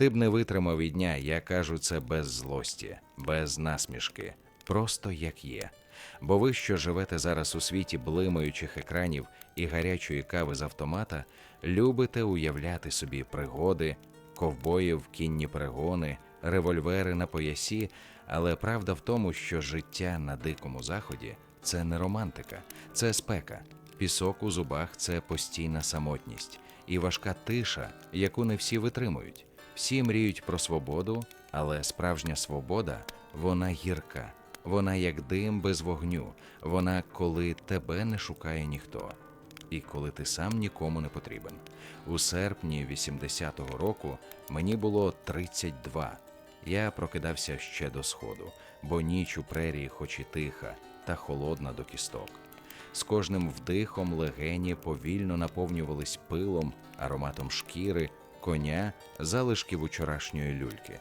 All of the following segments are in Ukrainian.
Ти б не витримав і дня, я кажу це без злості, без насмішки, просто як є. Бо ви, що живете зараз у світі блимаючих екранів і гарячої кави з автомата, любите уявляти собі пригоди, ковбоїв, кінні перегони, револьвери на поясі. Але правда в тому, що життя на дикому заході це не романтика, це спека. Пісок у зубах це постійна самотність і важка тиша, яку не всі витримують. Всі мріють про свободу, але справжня свобода вона гірка, вона як дим без вогню, вона коли тебе не шукає ніхто, і коли ти сам нікому не потрібен. У серпні 80-го року мені було 32. Я прокидався ще до сходу, бо ніч у прерії, хоч і тиха, та холодна до кісток. З кожним вдихом легені повільно наповнювались пилом, ароматом шкіри, коня, залишків учорашньої люльки.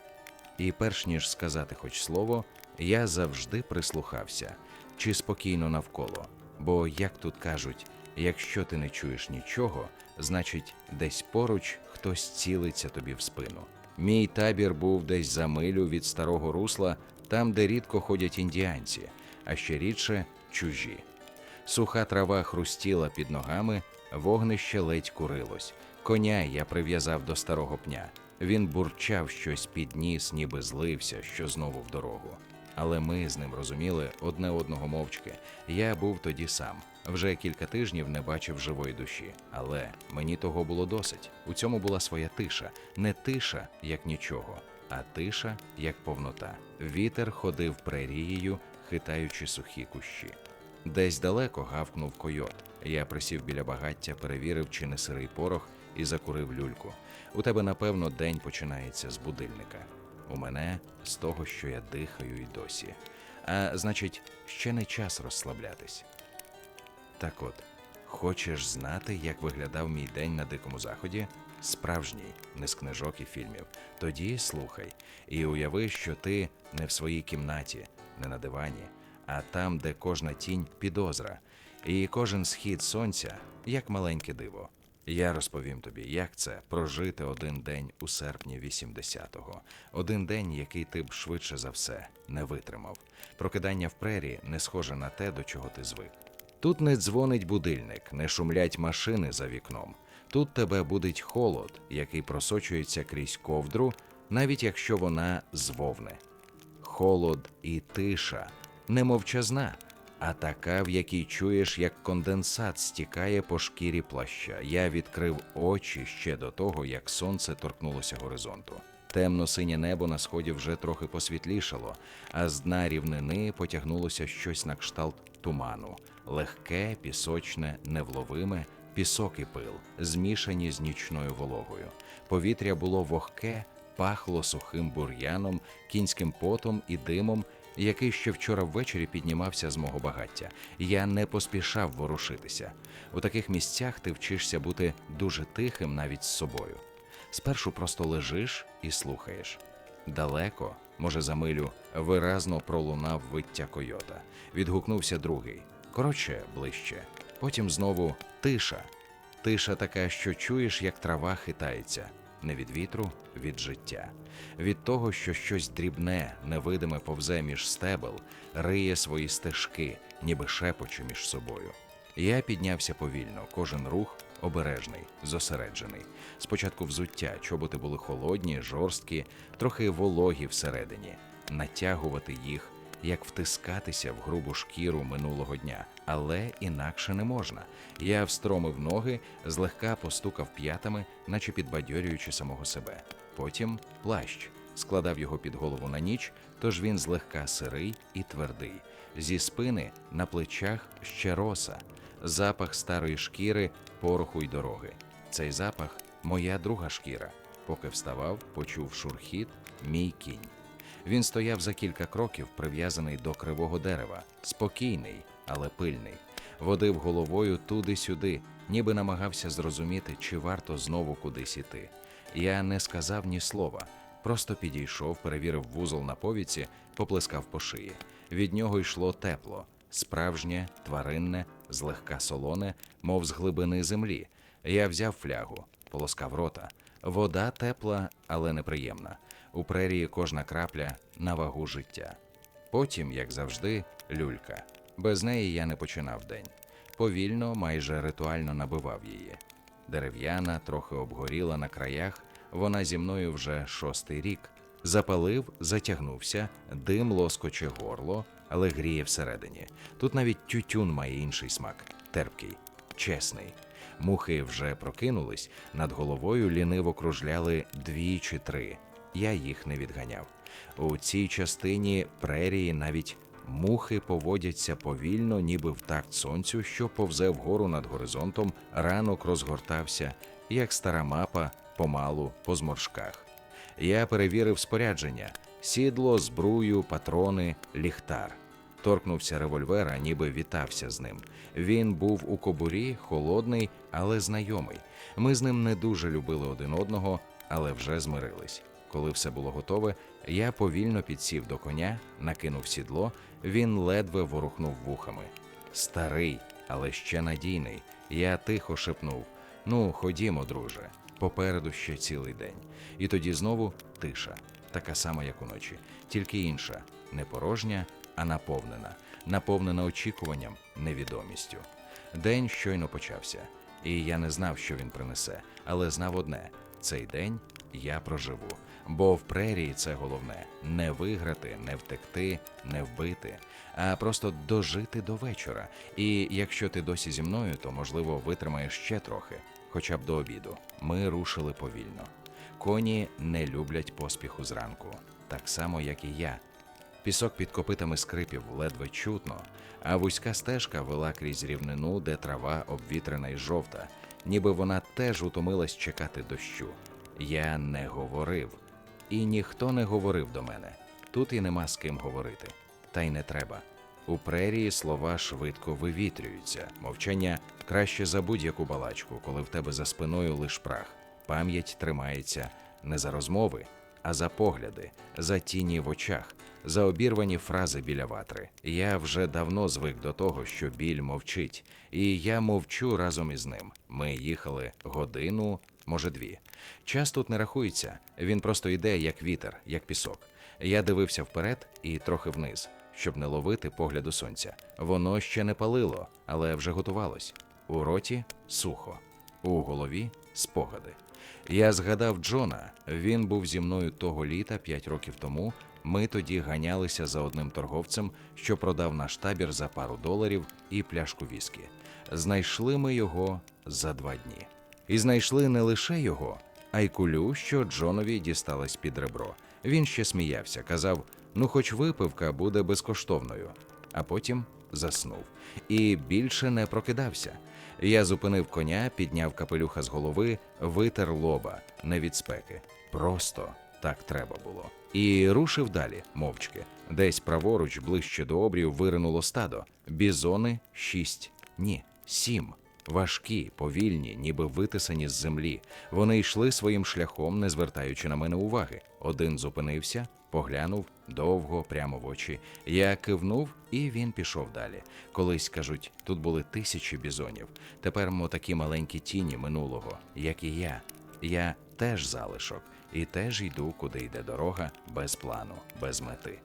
І перш ніж сказати хоч слово, я завжди прислухався, чи спокійно навколо. Бо, як тут кажуть, якщо ти не чуєш нічого, значить, десь поруч хтось цілиться тобі в спину. Мій табір був десь за милю від старого русла, там, де рідко ходять індіанці, а ще рідше чужі. Суха трава хрустіла під ногами, вогнище ледь курилось. Коня я прив'язав до старого пня. Він бурчав щось під ніс, ніби злився, що знову в дорогу. Але ми з ним розуміли одне одного мовчки. Я був тоді сам. Вже кілька тижнів не бачив живої душі. Але мені того було досить. У цьому була своя тиша. Не тиша, як нічого, а тиша, як повнота. Вітер ходив прерією, хитаючи сухі кущі. Десь далеко гавкнув койот. Я присів біля багаття, перевірив, чи не сирий порох, і закурив люльку. У тебе, напевно, день починається з будильника. У мене з того, що я дихаю і досі. А значить, ще не час розслаблятись. Так от, хочеш знати, як виглядав мій день на дикому заході? Справжній, не з книжок і фільмів. Тоді слухай і уяви, що ти не в своїй кімнаті, не на дивані, а там, де кожна тінь підозра, і кожен схід сонця як маленьке диво. Я розповім тобі, як це прожити один день у серпні 80-го. Один день, який ти б швидше за все не витримав. Прокидання в прері не схоже на те, до чого ти звик. Тут не дзвонить будильник, не шумлять машини за вікном. Тут тебе будить холод, який просочується крізь ковдру, навіть якщо вона з вовни. Холод і тиша не мовчазна, а така, в якій чуєш, як конденсат стікає по шкірі плаща. Я відкрив очі ще до того, як сонце торкнулося горизонту. Темно-синє небо на сході вже трохи посвітлішало, а з дна рівнини потягнулося щось на кшталт туману, легке, пісочне, невловиме, пісок і пил, змішані з нічною вологою. Повітря було вогке, пахло сухим бур'яном, кінським потом і димом, який ще вчора ввечері піднімався з мого багаття. Я не поспішав ворушитися. У таких місцях ти вчишся бути дуже тихим навіть з собою. Спершу просто лежиш і слухаєш. Далеко, може, за милю, виразно пролунав виття койота. Відгукнувся другий. Коротше, ближче. Потім знову тиша. Тиша така, що чуєш, як трава хитається. Не від вітру, від життя, від того, що щось дрібне, невидиме повзе між стебел, риє свої стежки, ніби шепоче між собою. Я піднявся повільно, кожен рух обережний, зосереджений. Спочатку взуття, чоботи були холодні, жорсткі, трохи вологі всередині, натягувати їх, як втискатися в грубу шкіру минулого дня, але інакше не можна. Я встромив ноги, злегка постукав п'ятами, наче підбадьорюючи самого себе. Потім плащ. Складав його під голову на ніч, тож він злегка сирий і твердий. Зі спини на плечах ще роса, запах старої шкіри, пороху й дороги. Цей запах моя друга шкіра. Поки вставав, почув шурхіт, мій кінь. Він стояв за кілька кроків, прив'язаний до кривого дерева, спокійний, але пильний. Водив головою туди-сюди, ніби намагався зрозуміти, чи варто знову кудись іти. Я не сказав ні слова, просто підійшов, перевірив вузол на повіці, поплескав по шиї. Від нього йшло тепло, справжнє, тваринне, злегка солоне, мов з глибини землі. Я взяв флягу, полоскав рота. Вода тепла, але неприємна. У прерії кожна крапля на вагу життя. Потім, як завжди, люлька. Без неї я не починав день. Повільно, майже ритуально набивав її. Дерев'яна, трохи обгоріла на краях, вона зі мною вже шостий рік. Запалив, затягнувся, дим лоскоче горло, але гріє всередині. Тут навіть тютюн має інший смак терпкий, чесний. Мухи вже прокинулись, над головою ліниво кружляли дві чи три. Я їх не відганяв. У цій частині прерії навіть мухи поводяться повільно, ніби в такт сонцю, що повзе вгору над горизонтом, ранок розгортався, як стара мапа, помалу по зморшках. Я перевірив спорядження: сідло, збрую, патрони, ліхтар. Торкнувся револьвера, ніби вітався з ним. Він був у кобурі, холодний, але знайомий. Ми з ним не дуже любили один одного, але вже змирились. Коли все було готове, я повільно підсів до коня, накинув сідло, він ледве ворухнув вухами. Старий, але ще надійний. Я тихо шепнув: Ну, ходімо, друже, попереду ще цілий день. І тоді знову тиша, така сама, як уночі, тільки інша, не порожня, а наповнена, наповнена очікуванням, невідомістю. День щойно почався, і я не знав, що він принесе, але знав одне: цей день я проживу. Бо в прерії це головне не виграти, не втекти, не вбити, а просто дожити до вечора. І якщо ти досі зі мною, то можливо витримаєш ще трохи, хоча б до обіду. Ми рушили повільно. Коні не люблять поспіху зранку, так само, як і я. Пісок під копитами скрипів ледве чутно, а вузька стежка вела крізь рівнину, де трава обвітрена й жовта, ніби вона теж утомилась чекати дощу. Я не говорив, і ніхто не говорив до мене. Тут і нема з ким говорити, та й не треба. У прерії слова швидко вивітрюються. Мовчання краще за будь-яку балачку, коли в тебе за спиною лиш прах. Пам'ять тримається не за розмови, а за погляди, за тіні в очах, за обірвані фрази біля ватри. Я вже давно звик до того, що біль мовчить, і я мовчу разом із ним. Ми їхали годину, може дві. Час тут не рахується, він просто йде як вітер, як пісок. Я дивився вперед і трохи вниз, щоб не ловити погляду сонця. Воно ще не палило, але вже готувалось. У роті сухо, у голові спогади. Я згадав Джона. Він був зі мною того літа, п'ять років тому. Ми тоді ганялися за одним торговцем, що продав наш табір за пару доларів і пляшку віскі. Знайшли ми його за два дні. І знайшли не лише його, а й кулю, що Джонові дісталась під ребро. Він ще сміявся, казав: ну, хоч випивка буде безкоштовною. А потім заснув і більше не прокидався. Я зупинив коня, підняв капелюха з голови, витер лоба не від спеки. Просто так треба було. І рушив далі, мовчки. Десь праворуч, ближче до обрію, виринуло стадо. Бізони шість, ні, сім. Важкі, повільні, ніби витисані з землі. Вони йшли своїм шляхом, не звертаючи на мене уваги. Один зупинився, поглянув довго, прямо в очі. Я кивнув, і він пішов далі. Колись кажуть, тут були тисячі бізонів. Тепер мо такі маленькі тіні минулого, як і я. Я теж залишок, і теж йду, куди йде дорога, без плану, без мети.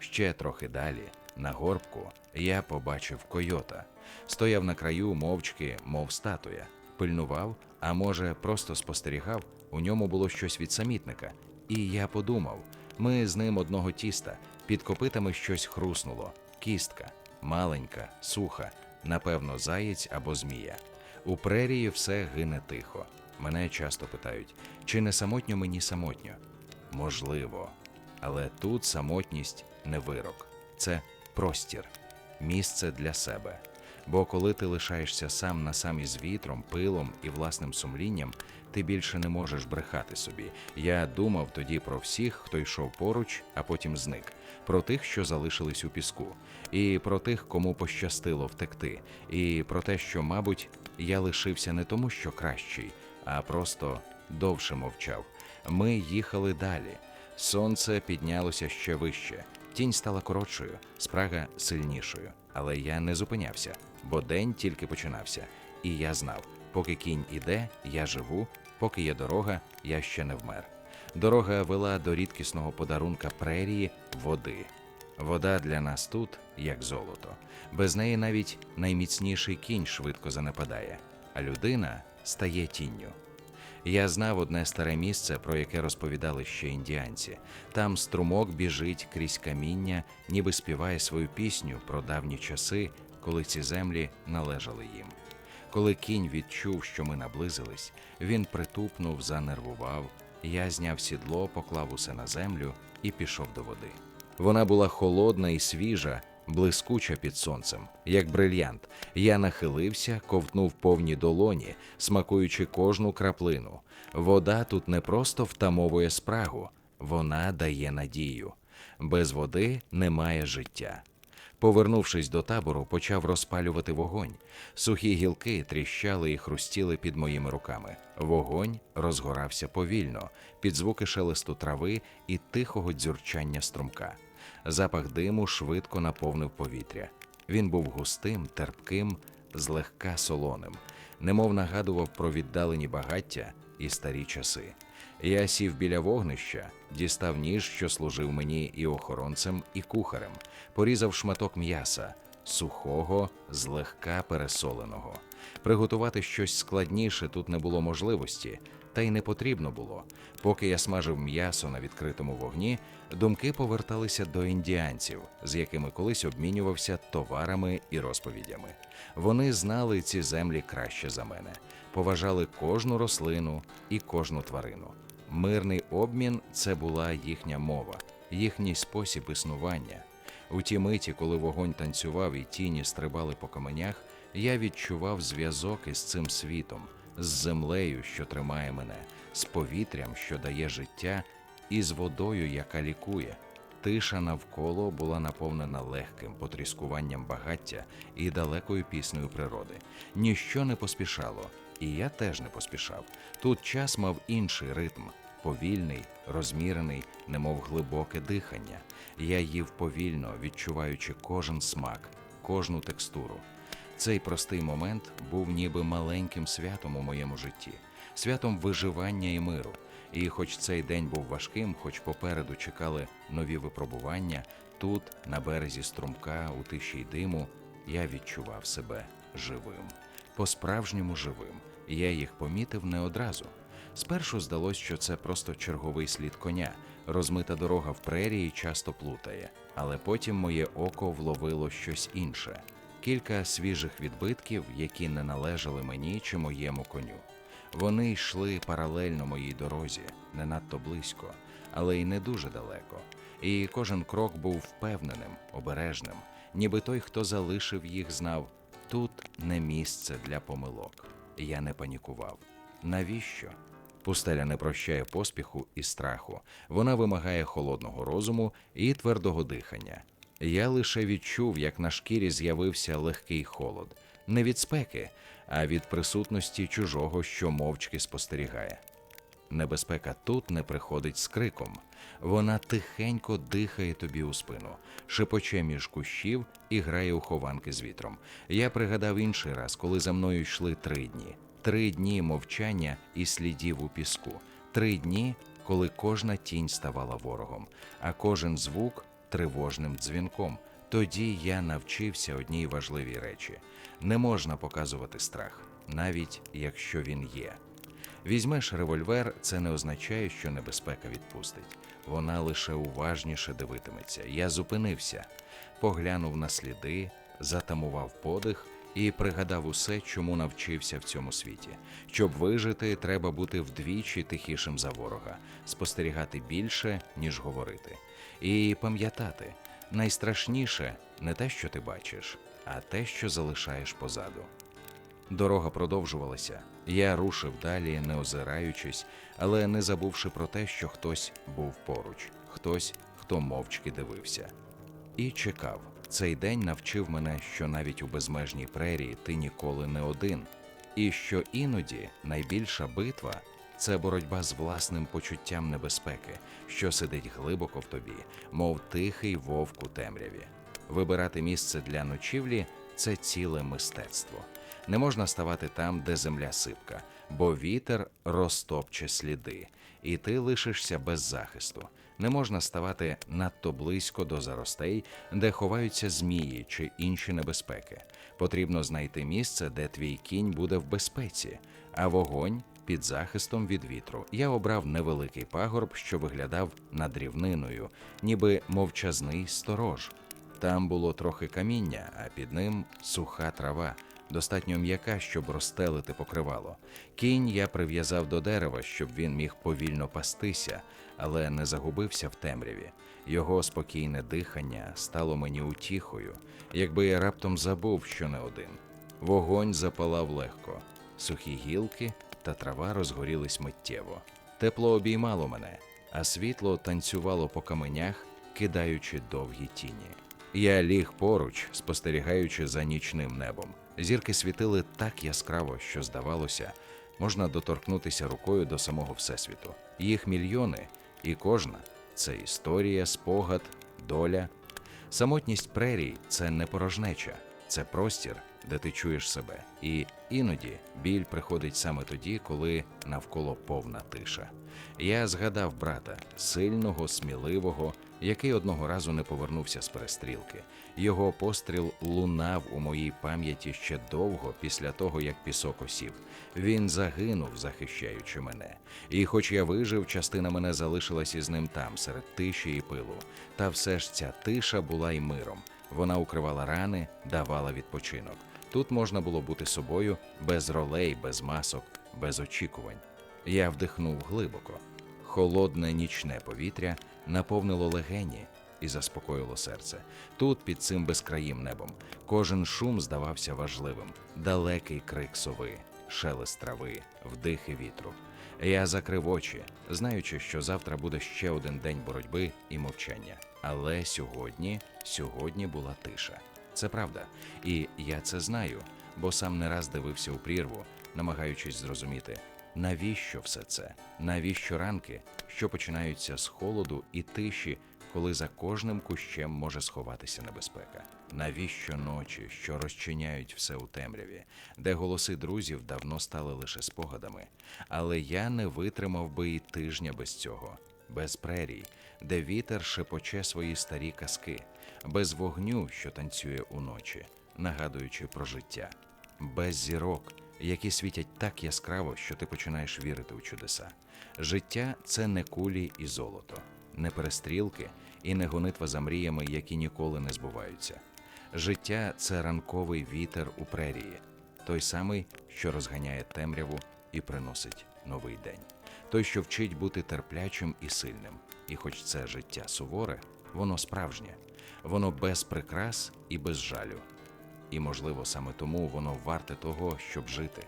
Ще трохи далі, на горбку, я побачив койота. Стояв на краю мовчки, мов статуя, пильнував, а може, просто спостерігав. У ньому було щось від самітника. І я подумав: ми з ним одного тіста, під копитами щось хруснуло, кістка, маленька, суха, напевно, заєць або змія. У прерії все гине тихо. Мене часто питають, чи не самотньо мені самотньо? Можливо. Але тут самотність не вирок, це простір, місце для себе. Бо коли ти лишаєшся сам на сам із вітром, пилом і власним сумлінням, ти більше не можеш брехати собі. Я думав тоді про всіх, хто йшов поруч, а потім зник, про тих, що залишились у піску, і про тих, кому пощастило втекти, і про те, що, мабуть, я лишився не тому, що кращий, а просто довше мовчав. Ми їхали далі. Сонце піднялося ще вище. Тінь стала коротшою, спрага сильнішою. Але я не зупинявся, бо день тільки починався, і я знав, поки кінь іде, я живу, Поки є дорога, я ще не вмер. Дорога вела до рідкісного подарунка прерії води. Вода для нас тут як золото. Без неї навіть найміцніший кінь швидко занепадає, а людина стає тінню. Я знав одне старе місце, про яке розповідали ще індіанці. Там струмок біжить крізь каміння, ніби співає свою пісню про давні часи, коли ці землі належали їм. Коли кінь відчув, що ми наблизились, він притупнув, занервував. Я зняв сідло, поклав усе на землю і пішов до води. Вона була холодна і свіжа, блискуча під сонцем, як брильянт. Я нахилився, ковтнув повні долоні, смакуючи кожну краплину. Вода тут не просто втамовує спрагу, вона дає надію. Без води немає життя. Повернувшись до табору, почав розпалювати вогонь. Сухі гілки тріщали і хрустіли під моїми руками. Вогонь розгорався повільно, під звуки шелесту трави і тихого дзюрчання струмка. Запах диму швидко наповнив повітря. Він був густим, терпким, злегка солоним, немов нагадував про віддалені багаття і старі часи. Я сів біля вогнища, дістав ніж, що служив мені і охоронцем, і кухарем, порізав шматок м'яса, сухого, злегка пересоленого. Приготувати щось складніше тут не було можливості, та й не потрібно було. Поки я смажив м'ясо на відкритому вогні, думки поверталися до індіанців, з якими колись обмінювався товарами і розповідями. Вони знали ці землі краще за мене, поважали кожну рослину і кожну тварину. Мирний обмін це була їхня мова, їхній спосіб існування. У ті миті, коли вогонь танцював і тіні стрибали по каменях, я відчував зв'язок із цим світом, з землею, що тримає мене, з повітрям, що дає життя, і з водою, яка лікує. Тиша навколо була наповнена легким потріскуванням багаття і далекою піснею природи. Ніщо не поспішало, і я теж не поспішав. Тут час мав інший ритм, повільний, розмірений, немов глибоке дихання. Я їв повільно, відчуваючи кожен смак, кожну текстуру. Цей простий момент був ніби маленьким святом у моєму житті, святом виживання і миру. І хоч цей день був важким, хоч попереду чекали нові випробування, тут, на березі струмка, у тиші й диму, я відчував себе живим, по-справжньому живим. Я їх помітив не одразу. Спершу здалось, що це просто черговий слід коня. Розмита дорога в прерії часто плутає, але потім моє око вловило щось інше. Кілька свіжих відбитків, які не належали мені чи моєму коню. Вони йшли паралельно моїй дорозі, не надто близько, але й не дуже далеко. І кожен крок був впевненим, обережним, ніби той, хто залишив їх, знав тут не місце для помилок. Я не панікував. Навіщо? Пустеля не прощає поспіху і страху. Вона вимагає холодного розуму і твердого дихання. Я лише відчув, як на шкірі з'явився легкий холод, не від спеки, а від присутності чужого, що мовчки спостерігає. Небезпека тут не приходить з криком. Вона тихенько дихає тобі у спину, шепоче між кущів і грає у хованки з вітром. Я пригадав інший раз, коли за мною йшли три дні. Три дні мовчання і слідів у піску. Три дні, коли кожна тінь ставала ворогом, а кожен звук тривожним дзвінком. Тоді я навчився одній важливій речі: не можна показувати страх, навіть якщо він є. Візьмеш револьвер, це не означає, що небезпека відпустить. Вона лише уважніше дивитиметься. Я зупинився, поглянув на сліди, затамував подих і пригадав усе, чому навчився в цьому світі. Щоб вижити, треба бути вдвічі тихішим за ворога, спостерігати більше, ніж говорити. І пам'ятати, найстрашніше не те, що ти бачиш, а те, що залишаєш позаду. Дорога продовжувалася. Я рушив далі, не озираючись, але не забувши про те, що хтось був поруч, хтось, хто мовчки дивився. І чекав. Цей день навчив мене, що навіть у безмежній прерії ти ніколи не один, і що іноді найбільша битва це боротьба з власним почуттям небезпеки, що сидить глибоко в тобі, мов тихий вовк у темряві. Вибирати місце для ночівлі це ціле мистецтво. Не можна ставати там, де земля сипка, бо вітер розтопче сліди, і ти лишишся без захисту. Не можна ставати надто близько до заростей, де ховаються змії чи інші небезпеки. Потрібно знайти місце, де твій кінь буде в безпеці, а вогонь під захистом від вітру. Я обрав невеликий пагорб, що виглядав над рівниною, ніби мовчазний сторож. Там було трохи каміння, а під ним суха трава, достатньо м'яка, щоб розстелити покривало. Кінь я прив'язав до дерева, щоб він міг повільно пастися, але не загубився в темряві. Його спокійне дихання стало мені утіхою, якби я раптом забув, що не один. Вогонь запалав легко, сухі гілки та трава розгорілись миттєво. Тепло обіймало мене, а світло танцювало по каменях, кидаючи довгі тіні. Я ліг поруч, спостерігаючи за нічним небом. Зірки світили так яскраво, що здавалося, можна доторкнутися рукою до самого Всесвіту. Їх мільйони, і кожна це історія, спогад, доля. Самотність прерій це не порожнеча, це простір, де ти чуєш себе. І іноді біль приходить саме тоді, коли навколо повна тиша. Я згадав брата, сильного, сміливого, який одного разу не повернувся з перестрілки. Його постріл лунав у моїй пам'яті ще довго після того, як пісок осів. Він загинув, захищаючи мене. І хоч я вижив, частина мене залишилась із ним там, серед тиші і пилу. Та все ж ця тиша була й миром. Вона укривала рани, давала відпочинок. Тут можна було бути собою без ролей, без масок, без очікувань. Я вдихнув глибоко. Холодне нічне повітря наповнило легені і заспокоїло серце. Тут, під цим безкраїм небом, кожен шум здавався важливим, далекий крик сови, шелест трави, вдихи вітру. Я закрив очі, знаючи, що завтра буде ще один день боротьби і мовчання. Але сьогодні, сьогодні була тиша. Це правда, і я це знаю, бо сам не раз дивився у прірву, намагаючись зрозуміти, навіщо все це, навіщо ранки, що починаються з холоду і тиші, коли за кожним кущем може сховатися небезпека. Навіщо ночі, що розчиняють все у темряві, де голоси друзів давно стали лише спогадами. Але я не витримав би і тижня без цього, без прерій, де вітер шепоче свої старі казки, без вогню, що танцює уночі, нагадуючи про життя, без зірок, які світять так яскраво, що ти починаєш вірити у чудеса. Життя це не кулі і золото, не перестрілки і не гонитва за мріями, які ніколи не збуваються. Життя це ранковий вітер у прерії, той самий, що розганяє темряву і приносить новий день. Той, що вчить бути терплячим і сильним. І хоч це життя суворе, воно справжнє, воно без прикрас і без жалю. І, можливо, саме тому воно варте того, щоб жити.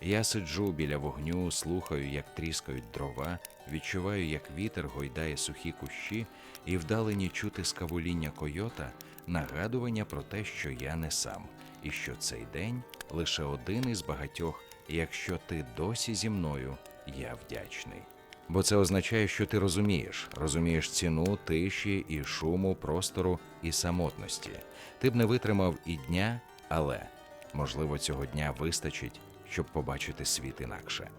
Я сиджу біля вогню, слухаю, як тріскають дрова, відчуваю, як вітер гойдає сухі кущі, і вдалині чути скавуління койота, нагадування про те, що я не сам, і що цей день лише один із багатьох, якщо ти досі зі мною, я вдячний. Бо це означає, що ти розумієш, розумієш ціну тиші і шуму, простору і самотності. Ти б не витримав і дня, але можливо цього дня вистачить, щоб побачити світ інакше.